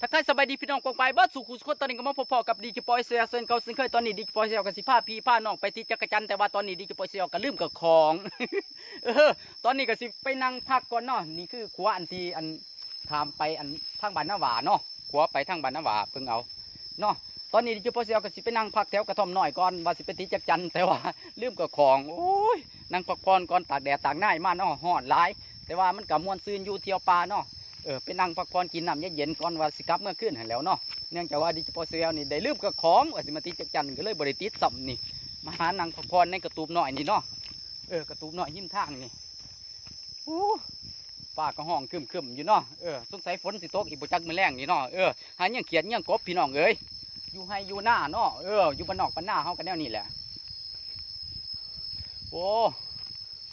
ทักทายสบายดีพี่น้องกองไปเบิร์ดสู่คู่สุขตอนนี้ก็มาพบๆกับดีจิปอยเซียเซนเก่าเซนเคยตอนนี้ดีจิปอยเซียกับสิพาพี่พาน้องไปที่จักรจันทร์แต่ว่าตอนนี้ดีจิปอยเซียก็ลืมกับของเออตอนนี้ก็สิไปนั่งพักก่อนเนาะนี่คือขัวอันที่อันทามไปอันทางบ้านนาหวาเนาะขัวไปทางบ้านนาหวาเพิ่งเอาเนาะตอนนี้ดีจิปอยเซียก็สิไปนั่งพักแถวกระท่อมน้อยก่อนว่าสิไปที่จักรจันทร์แต่ว่าลืมกับของโอ้ยนั่งพักผ่อนก่อนตากแดดตากหน้ามาเนาะฮ้อนหลาย แต่ว่ามันกับมวนซืนอยู่เที่ยวป่าเนาะ เออไปนั่งพักผ่อนกินน้ำเย็นๆก่อนว่าสิกลับเมื่อคืนหันแล้วเนาะเนื่องจากว่าดิจิปอเซลนี่ได้ลืมกับของว่าสิมาติดจักจันก็เลยบริติดสัมนี่มาหานั่งพักผ่อนในกระตูบหน่อยนี่เนาะเออกระตูบหน่อยหิ้มทางนี่โอ้ป้าก็ห้องคึมๆอยู่เนาะเออสงสัยฝนสิตกอีกบ่จักมือแรงนี่เนาะเออหายังเขียนยังกบพี่น้องเอ้ยอยู่ให้อยู่หน้าเนาะเอออยู่บ้านนอกบ้านหน้าเฮากันแนวนี้แหละโอ้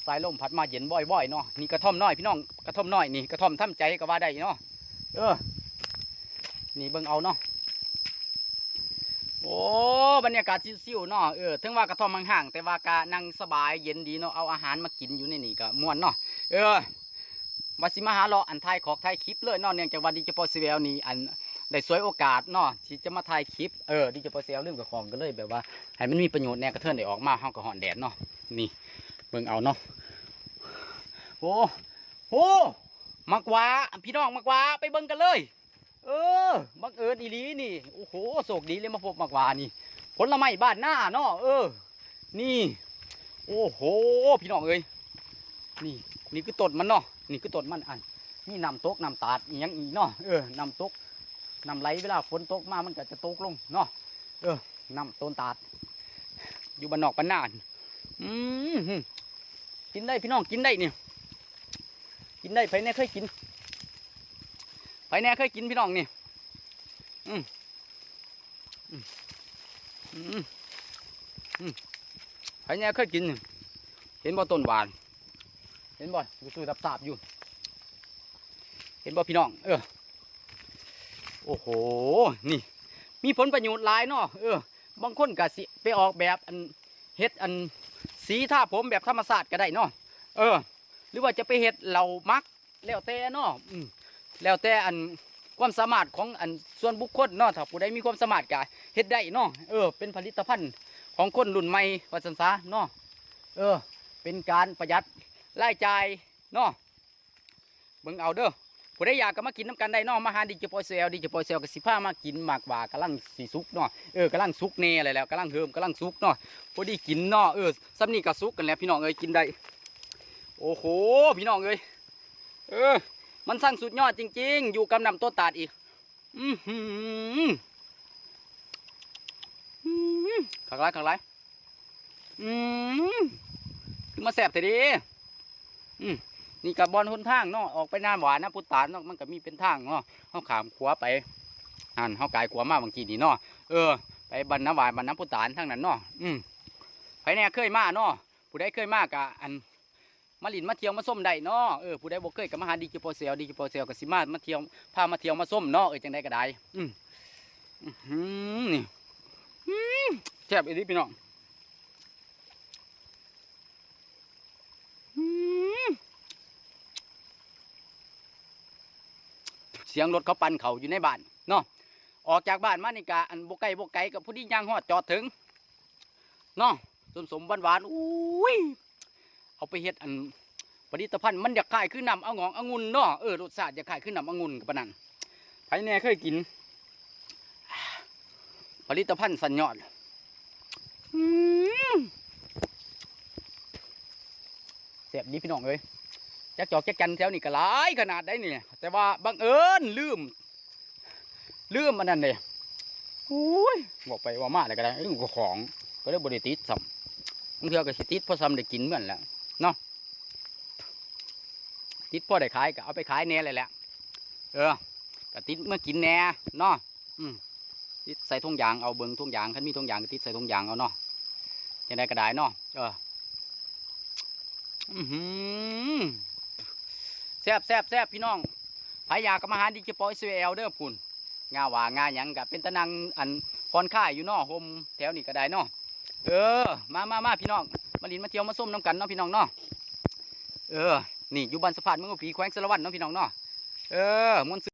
สายลมพัดมาเย็นบ่อยๆเนาะนี่กระท่อมน้อยพี่น้องกระท่อมน้อยนี่กระท่อมทำใจก็ว่าได้เนาะเออนี่เบิ่งเอาเนาะโอ้บรรยากาศซิวๆเนาะเออถึงว่ากระท่อมห่างๆแต่ว่ากะนั่งสบายเย็นดีเนาะเอาอาหารมากินอยู่ในนี่ก็ม่วนเนาะเออมาสิมาหาเลาะอันไทยขอกไทยคลิปเลยเนาะเนื่องจากว่าดิจิปอซีเวลนี่อันได้สวยโอกาสเนาะที่จะมาถ่ายคลิปเออดิจิปอซีเวลเรื่องกับของก็เลยแบบว่าให้มันมีประโยชน์แน่กระเทินได้ออกมาเฮาก็หอนแดดเนาะนี่ เบิ่งเอาเนาะโอ้โหมักหวาพี่น้องมักหวาไปเบิ่งกันเลย เออบังเอิญอีหลีนี่โอ้โหโศกดีเลยมาพบมักหวานี่ผลไม้บ้านหน้าเนาะเออ นี่ โอ้โห พี่น้องเอ้ยนี่ นี่คือต้นมันเนาะนี่คือต้นมันอันนี่นำตกนำตาดอหยังอีเนาะเออนำตกนำไหลเวลาฝนตกมามันก็จะตกลงเนาะเออนำต้นตาด อยู่บ้านนอกบ้านนาน กินได้พี่น้องกินได้เนี่ย กินได้ไผแน่เคยกินไผแน่เคยกินพี่น้องนี่อืมอืมอืมอืมไผแน่เคยกิน เห็นบ่ต้นหวาน เห็นบ่อยู่ตู้รับสาบอยู่ เห็นบ่พี่น้อง เออ โอ้โห นี่ มีผลประโยชน์หลายเนาะ เออ บางคนก็สิไปออกแบบอันเฮ็ดอัน สีท่าผมแบบธรรมศาสตร์ก็ได้เนาะเออ หรือว่าจะไปเฮ็ดเหล่ามักแล้วแต่เนาะอืมแล้วแต่อันความสามารถของอันส่วนบุคคลเนาะถ้าผู้ใดมีความสามารถก็เฮ็ดได้เนาะเออเป็นผลิตภัณฑ์ของคนรุ่นใหม่ว่าสันซะเนาะเออ เป็นการประหยัดรายจ่ายเนาะเบิ่งเอาเด้อ ผู้ใดอยากก็มากินน้ำกันได้นาะมาหาดิจิปอยเซลดิจิปอยเซลก็สิพามากินหมากหว่ากำลังสีสุกเนาะเออกำลังสุกแน่อะไรแล้วกำลังเฮิมกำลังสุกเนาะพอดีกินเนาะเออซ้ำนี่ก็สุกกันแล้วพี่น้องเอ้ยกินได้โอ้โหพี่น้องเอ้ยเออ มันสั่งสุดยอดจริง ๆ อยู่กำนำต้นตาดอีกอือหืออืมขักไรขักไรอืมคือมาแสบแต่ดีอืม นี่กับบอลหนทางเนาะออกไปหน้าหวานนะพุตานเนาะมันก็มีเป็นทางเนาะเขาขามขวาไปอ่านเขากายขวามาบางทีนี่เนาะเออไปบรรณหวานบรรณพุตานทั้งนั้นเนาะอืมไผแน่เคยมาเนาะผู้ใดเคยมากะอันมาลินมาเที่ยวมาส้มได้เนาะเออผู้ใดบ่เคยก็มาหาดิจิโปเซลดิจิโปเซลก็สิมามาเที่ยวพามาเที่ยวมาส้มเนาะเออจังได้ก็ได้อืมอื้อหือนี่อืมแซ่บอีหลีพี่น้องอืม เสียงรถเขาปั่นเขาอยู่ในบ้านเนาะออกจากบ้านมานี่กะอันบ่ไกลบ่ไกลกับผู้ที่ย่างฮอดจอดถึงเนาะสมสมหวานหวานอุ้ยเอาไปเฮ็ดอันผลิตภัณฑ์มันอยากขายขึ้นนำเอางององุ่นเนาะเออรสชาติอยากขายขึ้นนำองุ่นกับปนันใครแน่เคยกิน ผลิตภัณฑ์สัญญอดเสียบดีพี่น้องเอ้ย จักจอกจักจันแถวนี่ก็หลายขนาดได้เนี่ยแต่ว่าบังเอิญลืม ลืมอันนั้นเลยอุ้ยบอกไปว่ามาอะไรก็ได้เรื่องของก็เลยบริติดซ้ำบางเทื่อก็สิติดพราะซ้ำได้กินเหมือนแหละเนาะติดพอได้ขายก็เอาไปขายแหน่เลยแหละเออก็ติดเมื่อกินแหน่เนาะอืมติดใส่ถุงยางเอาเบิ้งถุงยางคันมีถุงยางก็ติดใส่ถุงยางเอาเนาะยังไงก็ได้เนาะเอออือหือ แซ่บแซ่บแซ่บพี่น้องพายากรรมาหาดิจิปอยสเวลเด้อพุ่นงาหว่างาหยังกับเป็นตะนังอันพรค่ายอยู่นอโฮมแถวนี้ก็ได้นาะเออ มามามาพี่น้องมาลินมาเที่ยวมาส้มน้ำกันเนาะพี่น้องเนาะเออ นี่อยู่บ้านสะพานเมืองอุปีแขวงสารวัตรเนาะพี่น้องเนาะเออมวน